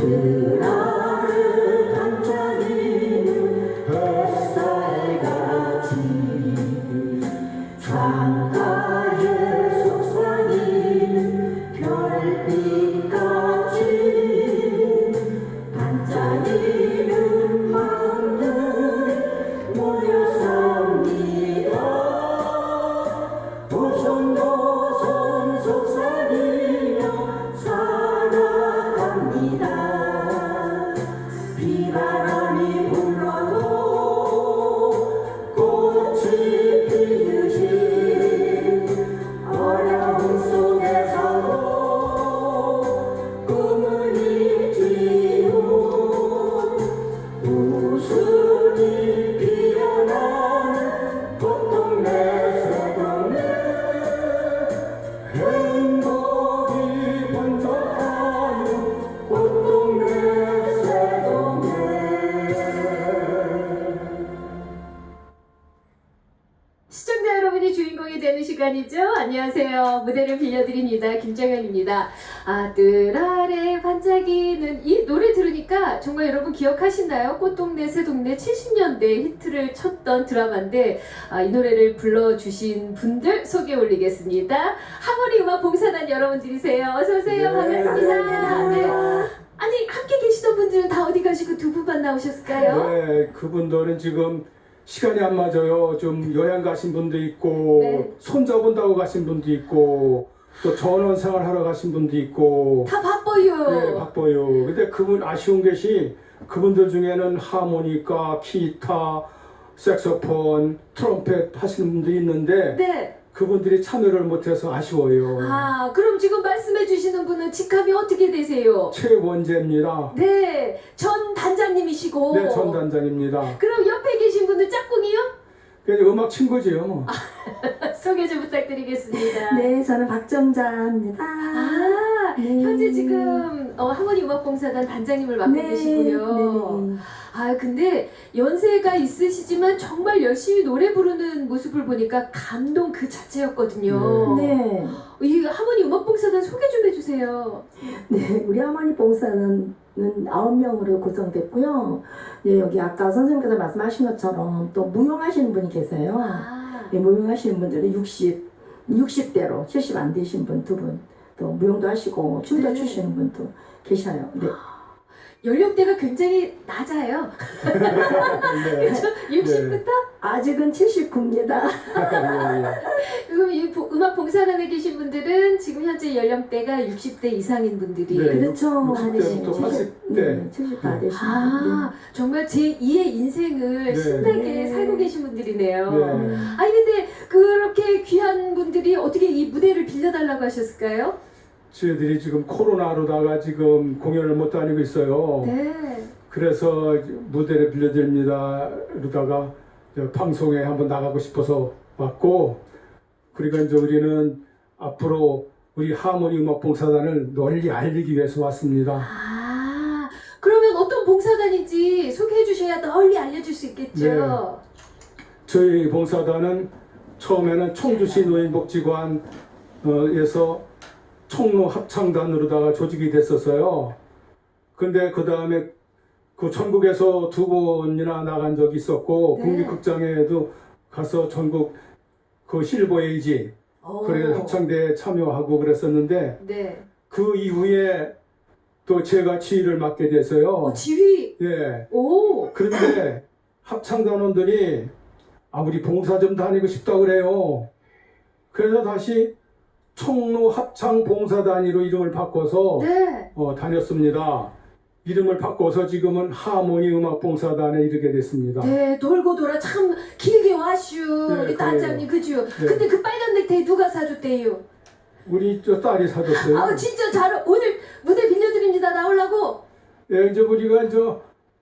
그 무대를 빌려드립니다. 김정현입니다. 아들 아래 반짝이는 이 노래 들으니까 정말 여러분 기억하시나요? 꽃동네 새동네 70년대 히트를 쳤던 드라마인데 아, 이 노래를 불러주신 분들 소개 올리겠습니다. 하모니 음악 봉사단 여러분들이세요. 어서 오세요. 반갑습니다. 네. 아니 함께 계시던 분들은 다 어디 가시고 두 분만 나오셨을까요? 네, 그분들은 지금 시간이 안 맞아요. 좀 여행 가신 분도 있고, 네. 손잡은다고 가신 분도 있고, 또 전원 생활 하러 가신 분도 있고, 다 바빠요. 네, 바빠요. 근데 그분 아쉬운 것이 그분들 중에는 하모니카, 기타, 색소폰, 트럼펫 하시는 분도 있는데 네. 그분들이 참여를 못해서 아쉬워요. 아, 그럼 지금 말씀해 주시는 분은 직함이 어떻게 되세요? 최원재입니다. 네, 전 단장님이시고. 네, 전 단장입니다. 그럼 옆에 계신 분은 짝꿍이요? 그냥 음악 친구지요. 뭐. 소개 좀 부탁드리겠습니다. 네, 저는 박정자입니다. 아, 네. 현재 지금 어, 하모니 음악봉사단 단장님을 맡고 계시고요. 네. 아, 근데 연세가 있으시지만 정말 열심히 노래 부르는 모습을 보니까 감동 그 자체였거든요. 네. 이 하모니 음악봉사단 소개 좀 해주세요. 네, 우리 어머니 봉사는 아홉 명으로 구성됐고요. 네, 여기 아까 선생님께서 말씀하신 것처럼 또 무용하시는 분이 계세요. 아, 네, 무용하시는 분들은 60, 60대로 70 안 되신 분 두 분, 또 무용도 하시고 춤도 네. 추시는 분도 계셔요. 네. 연령대가 굉장히 낮아요. 네. 60부터? 아직은 79입니다. 그럼 이 보- 음악 봉사단에 계신 분들은 지금 현재 연령대가 60대 이상인 분들이 네. 그렇죠. 60대부터 80대. 네, 70다 되신 아 정말 제 2의 인생을 네. 신나게 네. 살고 계신 분들이네요. 네. 아니 근데 그렇게 귀한 분들이 어떻게 이 무대를 빌려달라고 하셨을까요? 저희들이 지금 코로나로다가 지금 공연을 못 다니고 있어요. 네. 그래서 무대를 빌려드립니다. 그러다가 저 방송에 한번 나가고 싶어서 왔고, 그러니까 이제 우리는 앞으로 우리 하모니 음악 봉사단을 널리 알리기 위해서 왔습니다. 아 그러면 어떤 봉사단인지 소개해 주셔야 널리 알려줄 수 있겠죠. 저희 봉사단은 처음에는 청주시 노인복지관에서 총로 합창단으로다가 조직이 됐었어요. 근데 그 다음에 그 전국에서 두 번이나 나간 적이 있었고 네. 국립극장에도 가서 전국 그 실버 에이지 오. 그래 합창대에 참여하고 그랬었는데 네. 그 이후에 또 제가 지휘를 맡게 돼서요. 어, 지휘. 예. 오. 그런데 합창단원들이 아무리 봉사 좀 다니고 싶다 그래요. 그래서 다시 총로 합창 봉사 단위로 이름을 바꿔서 네. 어, 다녔습니다. 이름을 바꿔서 지금은 하모니 음악 봉사단에 이르게 됐습니다. 네, 돌고 돌아 참 길게 와슈 네, 우리. 단장님 그죠? 네. 근데 그 빨간 넥타이 누가 사줬대요? 우리 저 딸이 사줬어요. 아 진짜 잘 오늘 무대 빌려드립니다 나오려고. 예, 이제 우리가 이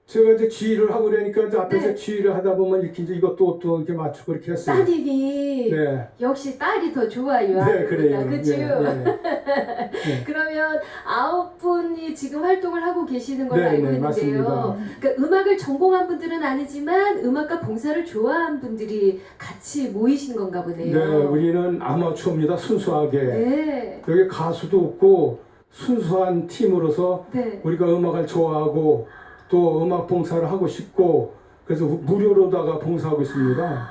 제 제가 이제 지휘를 하고 그러니까 이제 앞에서 네. 지휘를 하다 보면 이렇게 이제 이것도 또 이렇게 맞추고 이렇게 했어요. 따님이 네. 역시 딸이 더 좋아요. 네, 그래요. 그죠? 네, 네. 그러면 아홉 분이 지금 활동을 하고 계시는 걸로 네, 알고 네, 있는데요. 맞습니다. 그러니까 음악을 전공한 분들은 아니지만 음악과 봉사를 좋아한 분들이 같이 모이신 건가 보네요. 네, 우리는 아마추어입니다. 순수하게. 네. 여기 가수도 없고 순수한 팀으로서 네. 우리가 음악을 좋아하고 또 음악 봉사를 하고 싶고 그래서 무료로다가 봉사하고 있습니다.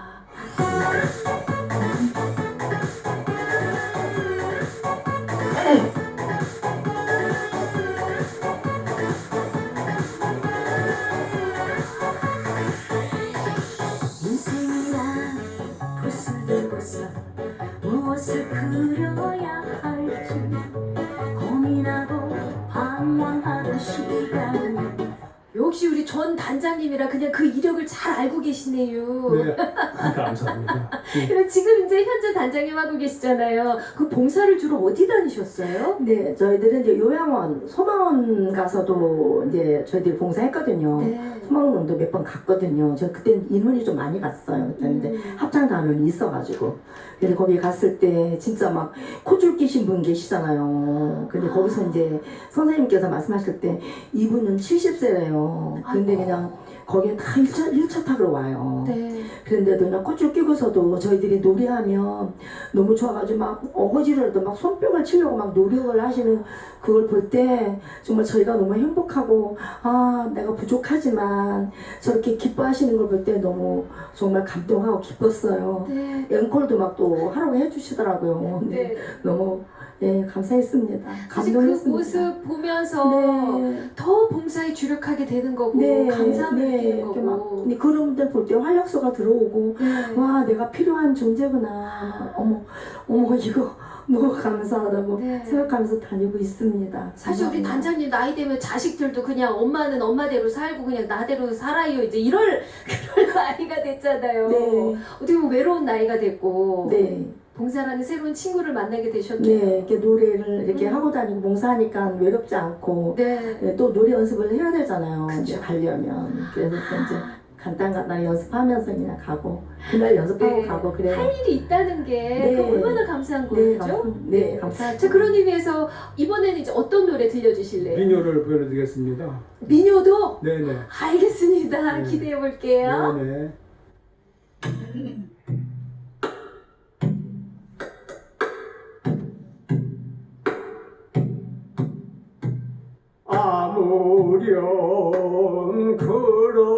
전 단장님이라 그냥 그 이력을 잘 알고 계시네요. 네, 감사합니다. 네. 그럼 지금 이제 현재 단장님 하고 계시잖아요. 그 봉사를 주로 어디 다니셨어요? 네, 저희들은 이제 요양원, 소망원 가서도 이제 저희들이 봉사했거든요. 네. 소망원도 몇 번 갔거든요. 저 그때 인원이 좀 많이 갔어요. 이제 음. 합창단원이 있어가지고. 근데 거기 갔을 때 진짜 막 코줄 끼신 분 계시잖아요. 근데 아. 거기서 이제 선생님께서 말씀하실 때 이분은 70세래요. 근데 아이고. 그냥 거기에 다 1차, 1차 타러 와요. 네. 그런데도 그냥 꽃줄 끼고서도 저희들이 노래하면 너무 좋아가지고 막 어거지로라도 막 손뼉을 치려고 막 노력을 하시는 그걸 볼 때 정말 저희가 너무 행복하고 아 내가 부족하지만 저렇게 기뻐하시는 걸 볼 때 너무 정말 감동하고 기뻤어요. 네. 앵콜도 막 또 하라고 해주시더라고요. 네. 너무 예 감사했습니다. 사실 그 감동했습니다. 모습 보면서 네. 더 봉사에 주력하게 되는 거고 네, 감사함을 네, 느끼는 이렇게 막 거고. 근데 그런 분들 볼 때 활력소가 들어오고 네. 와 내가 필요한 존재구나 어머 어머 이거 너무 감사하다고 네. 생각하면서 다니고 있습니다 사실 우리 감사합니다. 단장님 나이 되면 자식들도 그냥 엄마는 엄마대로 살고 그냥 나대로 살아요 이제 이럴 그럴 나이가 됐잖아요. 네, 어떻게 보면 외로운 나이가 됐고 네, 봉사라는 새로운 친구를 만나게 되셨네요. 네 이렇게 노래를 이렇게 음. 하고 다니고 봉사하니까 외롭지 않고 네. 네, 또 노래 연습을 해야 되잖아요 그쵸. 이제 가려면 그래서 또 이제 간단간단 연습하면서 그냥 가고 그날 연습하고 네. 가고 그래요 할 일이 있다는 게 네. 그 얼마나 감사한 네, 거죠? 감사, 네 감사하죠 자 그런 의미에서 이번에는 이제 어떤 노래 들려주실래요? 민요를 보여드리겠습니다. 민요도 네네. 알겠습니다. 네. 기대해 볼게요. 네네. 아무렴 그렇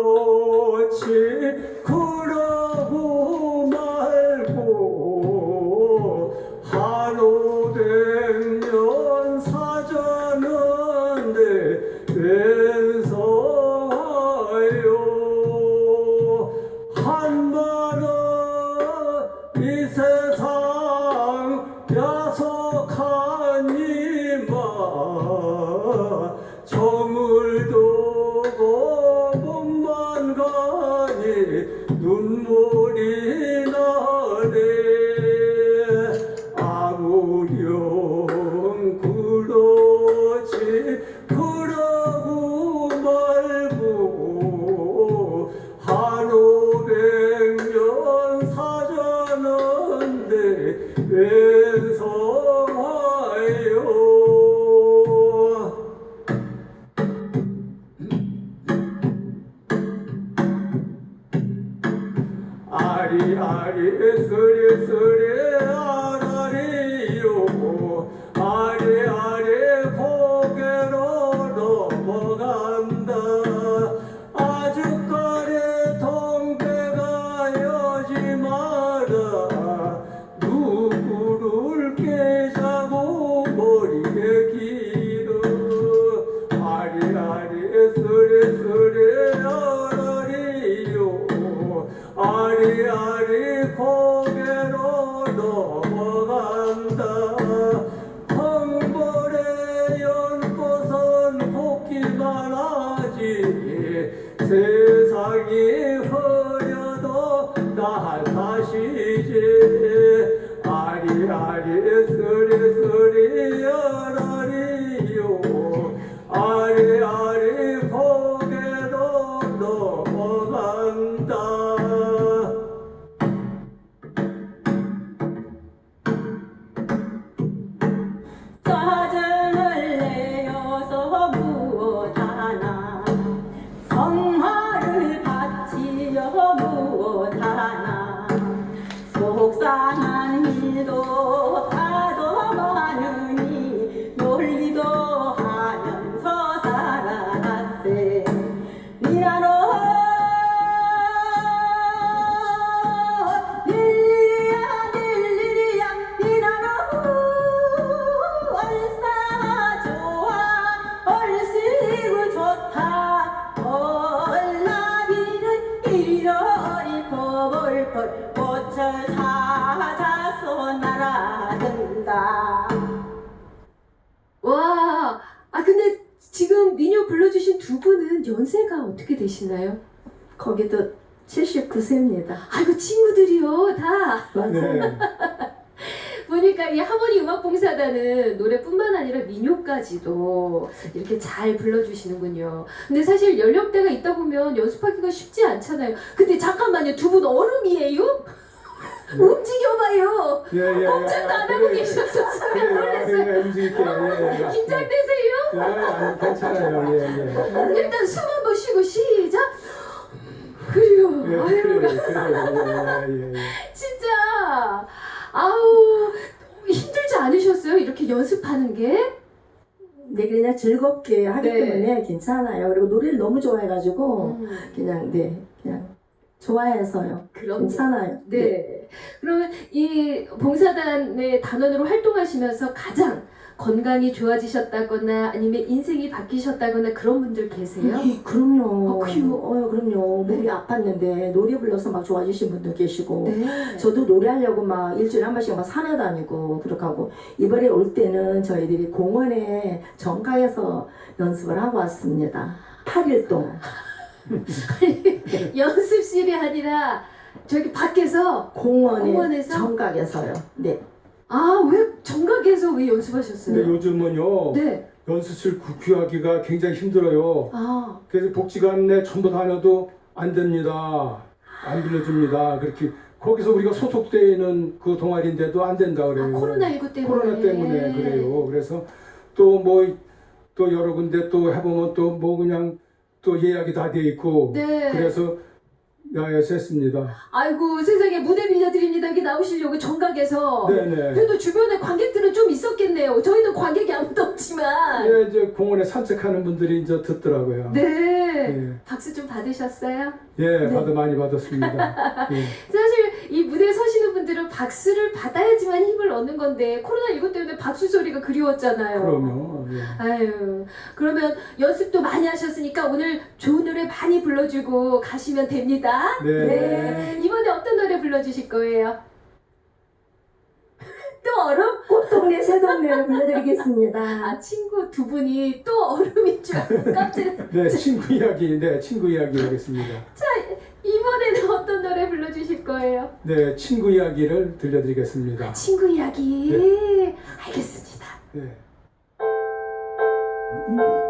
음악봉사단은 노래뿐만 아니라 민요까지도 이렇게 잘 불러주시는군요. 근데 사실 연령대가 있다 보면 연습하기가 쉽지 않잖아요. 근데 잠깐만요, 두분 얼음이에요? 움직여봐요. 예, 예, 예. 꼼짝도 안 하고 계셔서 그래요. 놀랐어요. 그래, 움직일게요. 긴장되세요? 예, 아니, 괜찮아요. 예, 예. 일단 숨 한 번 쉬고 시작. 그래요. 예, 아유, 그래요. 그래요. 예, 예, 예. 진짜. 아우 않으셨어요? 이렇게 연습하는 게? 네 그냥 즐겁게 하기 네. 때문에 괜찮아요 그리고 노래를 너무 좋아해가지고 음, 그냥 네 그냥 좋아해서요 그럼 괜찮아요 네. 그러면 이 봉사단의 단원으로 활동하시면서 가장 건강이 좋아지셨다거나 아니면 인생이 바뀌셨다거나 그런 분들 계세요? 네, 그럼요. 어, 그래요? 어, 그럼요. 몸이 아팠는데 노래 불러서 막 좋아지신 분도 계시고. 네. 저도 노래하려고 막 일주일에 한 번씩 막 산에 다니고 그렇게 하고 이번에 올 때는 저희들이 공원에 정가에서 연습을 하고 왔습니다. 8일 동안 연습실이 아니라 저기 밖에서 공원에 공원에서? 정각에서요. 네. 아 왜 정각에서 왜 연습하셨어요? 근데 요즘은요, 네. 연습실 구비하기가 굉장히 힘들어요. 아 그래서 복지관에 전부 다녀도 안 됩니다. 안 빌려줍니다. 그렇게 거기서 우리가 소속되어 있는 그 동아리인데도 안 된다 그래요. 아, 코로나19 때문에. 코로나 때문에 그래요. 그래서 또 뭐 또 여러 군데 또 해보면 또 뭐 그냥 또 예약이 다 돼 있고 네. 그래서 야외에서 했습니다. 아이고 세상에 무대 빌려드립니다. 여기 나오시려고 정각에서. 네네. 그래도 주변에 관객들은 좀 있었겠네요. 저희는 관객이 아무도 없지만. 예, 이제 공원에 산책하는 분들이 이제 듣더라고요. 네. 예, 박수 좀 받으셨어요? 예 받아 많이 받았습니다. 예. 사실 이 무대에 서시는 분들은 박수를 받아야지만 힘을 얻는 건데 코로나19 때문에 박수 소리가 그리웠잖아요. 그럼요. 예. 아유, 그러면 연습도 많이 하셨으니까 오늘 좋은 노래 많이 불러주고 가시면 됩니다. 네. 이번에 어떤 노래 불러주실 거예요? 또 얼음? 꽃동네 새동네를 불러드리겠습니다. 아, 친구 두 분이 또 얼음인 줄 알고 깜짝 네, 친구 이야기, 네, 친구 이야기 하겠습니다. 이번에는 어떤 노래 불러주실 거예요? 네, 친구 이야기를 들려드리겠습니다. 친구 이야기. 알겠습니다. 네. 그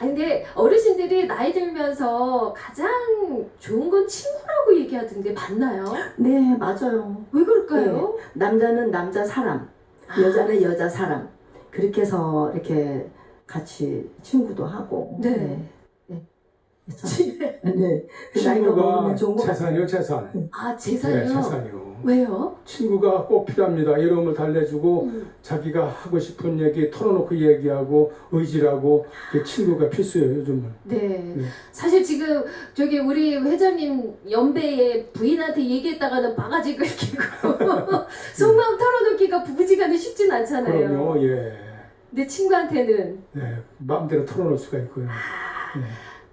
근데 어르신들이 나이 들면서 가장 좋은 건 친구라고 얘기하던데 맞나요? 네, 맞아요. 왜 그럴까요? 남자는 남자 사람, 여자는 여자 사람. 그렇게 해서 이렇게 같이 친구도 하고. 네. 네. 네. 참, 네. 그 나이가 친구가 먹으면 좋은 것 같아요. 재산이요 재산 아, 네, 재산이요? 재산이요 왜요? 친구가 꼭 필요합니다 이름을 달래주고 음. 자기가 하고 싶은 얘기 털어놓고 얘기하고 의지라고 그 친구가 필수예요 요즘은 네. 네. 사실 지금 저기 우리 회장님 연배에 부인한테 얘기했다가는 바가지가 끼고 속마음 털어놓기가 부부지간에 쉽진 않잖아요. 그럼요 예 근데 친구한테는 네, 마음대로 털어놓을 수가 있고요 네.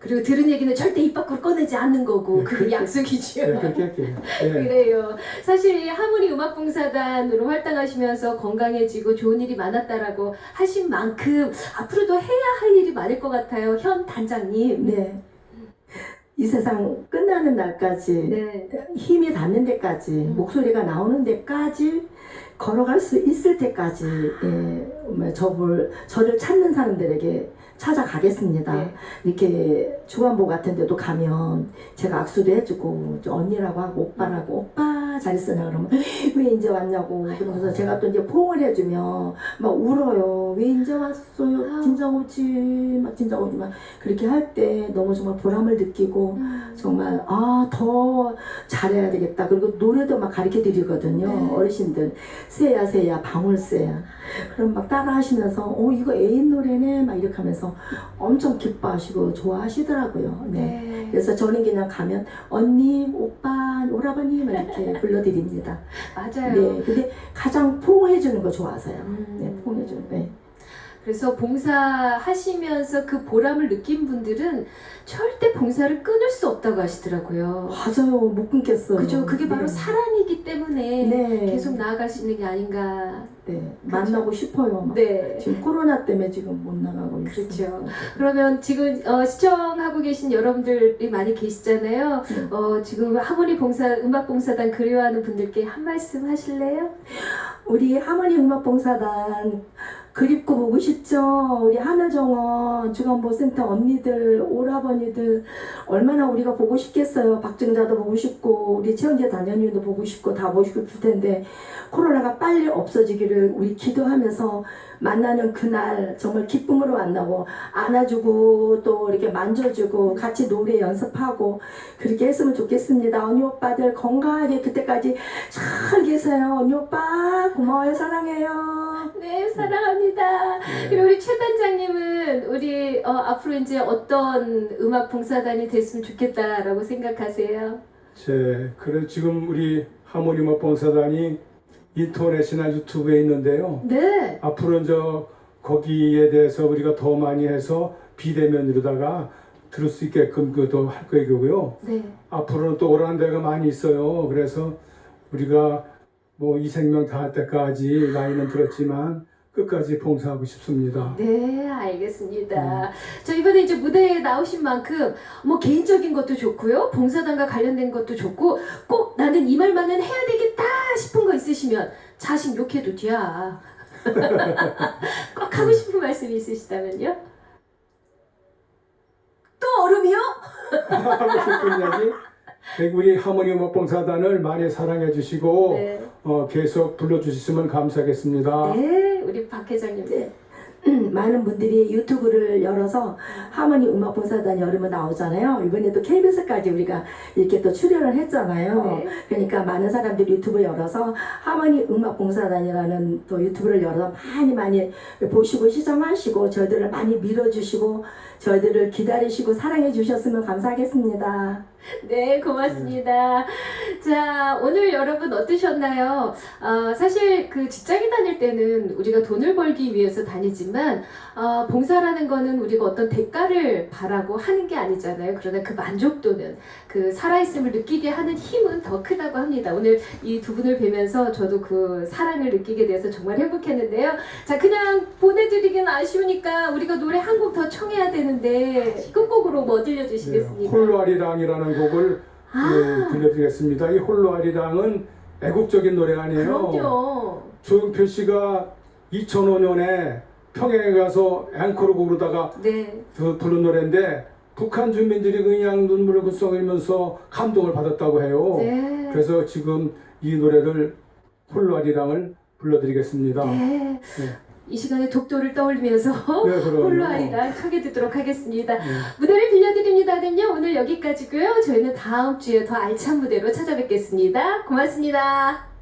그리고 들은 얘기는 절대 입 밖으로 꺼내지 않는 거고 네, 그게 약속이죠. 네, 그렇게 할게요 예. 그래요. 사실 하모니 음악봉사단으로 활동하시면서 건강해지고 좋은 일이 많았다라고 하신 만큼 앞으로도 해야 할 일이 많을 것 같아요. 현 단장님. 네. 이 세상 끝나는 날까지 네. 힘이 닿는 데까지 음. 목소리가 나오는 데까지 걸어갈 수 있을 때까지 예, 뭐 저를 저를 찾는 사람들에게 찾아가겠습니다. 네. 이렇게 주간보 같은 데도 가면 제가 악수도 해주고 저 언니라고 하고 오빠라고 오빠 잘 있으냐 그러면 왜 이제 왔냐고 그러면서 제가 또 이제 포옹을 해주면 막 울어요. 왜 이제 왔어요? 진짜 오지 막 진짜 오지 막 그렇게 할 때 너무 정말 보람을 느끼고 정말 아 더 잘해야 되겠다. 그리고 노래도 막 가르쳐 드리거든요. 네. 어르신들 새야 새야 방울새야. 그럼 막 따라 하시면서 어 이거 애인 노래네 막 이렇게 하면서 엄청 기뻐하시고 좋아하시더라고요. 네. 네. 그래서 저는 그냥 가면 언니, 오빠, 오라버니 막 이렇게 불러드립니다. 맞아요. 네. 근데 가장 포옹해 주는 거 좋아하세요. 음. 네, 포옹해 주는. 네. 그래서 봉사하시면서 그 보람을 느낀 분들은 절대 봉사를 끊을 수 없다고 하시더라고요. 맞아요. 못 끊겠어요. 그죠? 그게 바로 네. 사랑이기 때문에 네. 계속 나아갈 수 있는 게 아닌가. 네. 만나고 싶어요. 막. 네. 지금 코로나 때문에 지금 못 나가고 있어요. 그렇죠. 그러면 지금 어, 시청하고 계신 여러분들이 많이 계시잖아요. 네. 어, 지금 하모니 봉사 음악 봉사단 그리워하는 분들께 한 말씀 하실래요? 우리 하모니 음악 봉사단 그립고 보고 싶죠. 우리 하늘정원 주간보센터 언니들, 오라버니들 얼마나 우리가 보고 싶겠어요. 박정자도 보고 싶고 우리 최은재 단장님도 보고 싶고 다 보고 싶을 텐데 코로나가 빨리 없어지기를 우리 기도하면서 만나는 그날 정말 기쁨으로 만나고 안아주고 또 이렇게 만져주고 같이 노래 연습하고 그렇게 했으면 좋겠습니다. 언니 오빠들 건강하게 그때까지 잘 계세요. 언니 오빠 고마워요. 사랑해요. 네, 사랑합니다. 그리고 우리 최 단장님은 우리 어, 앞으로 이제 어떤 음악 봉사단이 됐으면 좋겠다라고 생각하세요? 제 그래 지금 우리 하모니 음악 봉사단이 인터넷이나 유튜브에 있는데요 네. 앞으로는 저 거기에 대해서 우리가 더 많이 해서 비대면으로다가 들을 수 있게끔 그도 할 거고요. 네. 앞으로는 또 오라는 데가 많이 있어요. 그래서 우리가 뭐 이 생명 다할 때까지 나이는 들었지만 끝까지 봉사하고 싶습니다. 네, 알겠습니다. 자, 이번에 이제 무대에 나오신 만큼 뭐 개인적인 것도 좋고요. 봉사단과 관련된 것도 좋고 꼭 나는 이 말만은 해야 되겠다 싶은 거 있으시면 자신 욕해도 돼야. 꼭 하고 싶은 말씀이 있으시다면요? 또 얼음이요? 하고 싶은 얘기? 우리 하모니 음악봉사단을 많이 사랑해 주시고 네. 어, 계속 불러주셨으면 감사하겠습니다. 네, 우리 박 회장님. 네. 많은 분들이 유튜브를 열어서 하모니 음악봉사단 열으면 나오잖아요. 이번에도 KBS까지 우리가 이렇게 또 출연을 했잖아요. 네. 그러니까 많은 사람들이 유튜브 열어서 하모니 음악봉사단이라는 또 유튜브를 열어서 많이 많이 보시고 시청하시고 저희들을 많이 밀어주시고 저희들을 기다리시고 사랑해 주셨으면 감사하겠습니다. 네, 고맙습니다. 자, 오늘 여러분 어떠셨나요? 어, 사실 그 직장에 다닐 때는 우리가 돈을 벌기 위해서 다니지만, 어, 봉사라는 거는 우리가 어떤 대가를 바라고 하는 게 아니잖아요. 그러나 그 만족도는, 그 살아있음을 느끼게 하는 힘은 더 크다고 합니다. 오늘 이 두 분을 뵈면서 저도 그 사랑을 느끼게 돼서 정말 행복했는데요. 자, 그냥 보내드리긴 아쉬우니까 우리가 노래 한 곡 더 청해야 되는 데, 끝곡으로 뭐 네, 들려주시겠습니까? 홀로 아리랑이라는 곡을 아. 네, 들려드리겠습니다. 이 홀로 아리랑은 애국적인 노래 아니에요. 그럼요. 조용필 씨가 2005년에 평양에 가서 앵커로 부르다가 네. 그 부른 노래인데 북한 주민들이 그냥 눈물을 글썽이면서 감동을 받았다고 해요. 네. 그래서 지금 이 노래를 홀로 아리랑을 불러드리겠습니다. 네. 네. 이 시간에 독도를 떠올리면서 네, 그럼요. 홀로아리랑 청해 듣도록 하겠습니다. 네. 무대를 빌려드립니다는요. 오늘 여기까지고요. 저희는 다음 주에 더 알찬 무대로 찾아뵙겠습니다. 고맙습니다.